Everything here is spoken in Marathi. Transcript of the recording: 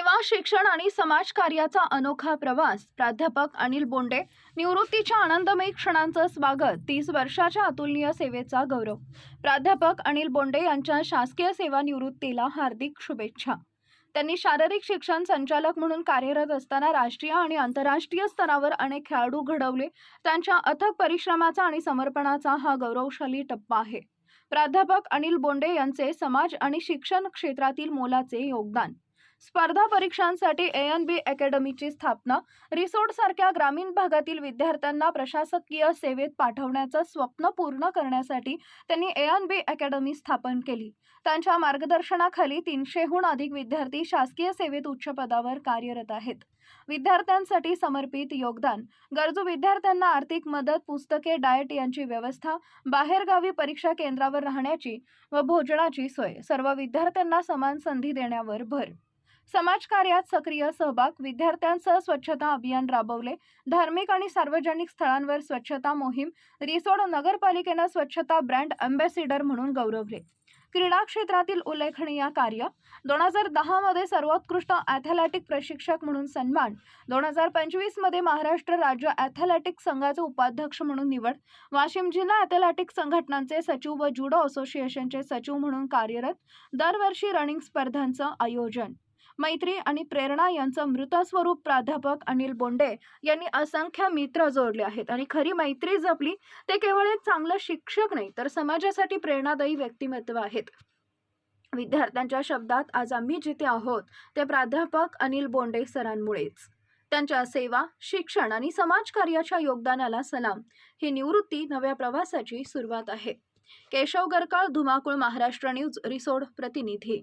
सेवा शिक्षण आणि समाजकार्याचा अनोखा प्रवास. प्राध्यापक अनिल बोंडे निवृत्तीच्या आनंदमयी क्षणांचं स्वागत तीस वर्षाच्या अतुलनीय सेवेचा गौरव. प्राध्यापक अनिल बोंडे यांच्या शासकीय सेवा निवृत्तीला हार्दिक शुभेच्छा. त्यांनी शारीरिक शिक्षण संचालक म्हणून कार्यरत असताना राष्ट्रीय आणि आंतरराष्ट्रीय स्तरावर अनेक खेळाडू घडवले. त्यांच्या अथक परिश्रमाचा आणि समर्पणाचा हा गौरवशाली टप्पा आहे. प्राध्यापक अनिल बोंडे यांचे समाज आणि शिक्षण क्षेत्रातील मोलाचे योगदान. स्पर्धा परीक्षांसाठी ए एन बी अकॅडमीची स्थापना रिसोर्टसारख्या ग्रामीण भागातील विद्यार्थ्यांना प्रशासकीय सेवेत पाठवण्याचं स्वप्न पूर्ण करण्यासाठी त्यांनी ए एन बी अकॅडमी स्थापन केली. त्यांच्या मार्गदर्शनाखाली तीनशेहून अधिक विद्यार्थी शासकीय सेवेत उच्च पदावर कार्यरत आहेत. विद्यार्थ्यांसाठी समर्पित योगदान गरजू विद्यार्थ्यांना आर्थिक मदत पुस्तके डाएट यांची व्यवस्था बाहेरगावी परीक्षा केंद्रावर राहण्याची व भोजनाची सोय सर्व विद्यार्थ्यांना समान संधी देण्यावर भर. समाजकार्यात सक्रिय सहभाग विद्यार्थ्यांसह स्वच्छता अभियान राबवले. धार्मिक आणि सार्वजनिक स्थळांवर स्वच्छता मोहीम रिसोड नगरपालिकेनं स्वच्छता ब्रँड अँबॅसिडर म्हणून गौरवले. क्रीडा क्षेत्रातील उल्लेखनीय कार्य दोन हजार दहामध्ये सर्वोत्कृष्ट ॲथलेटिक प्रशिक्षक म्हणून सन्मान दोन हजार पंचवीसमध्ये महाराष्ट्र राज्य ॲथलेटिक संघाचे उपाध्यक्ष म्हणून निवड वाशिम जिल्हा ॲथलेटिक संघटनांचे सचिव व जुडो असोसिएशनचे सचिव म्हणून कार्यरत दरवर्षी रनिंग स्पर्धांचं आयोजन. मैत्री आणि प्रेरणा यांचं मृतस्वरूप प्राध्यापक अनिल बोंडे यांनी असंख्य मित्र जोडले आहेत. आणि खरी मैत्री जपली ते केवळ एक चांगलं शिक्षक नाही तर समाजासाठी प्रेरणादायी व्यक्तिमत्व आहेत. विद्यार्थ्यांच्या शब्दात आज आम्ही जिथे आहोत ते प्राध्यापक अनिल बोंडे सरांमुळेच. त्यांच्या सेवा शिक्षण आणि समाजकार्याच्या योगदानाला सलाम. ही निवृत्ती नव्या प्रवासाची सुरुवात आहे. केशव गरकाळ धुमाकूळ महाराष्ट्र न्यूज रिसोड प्रतिनिधी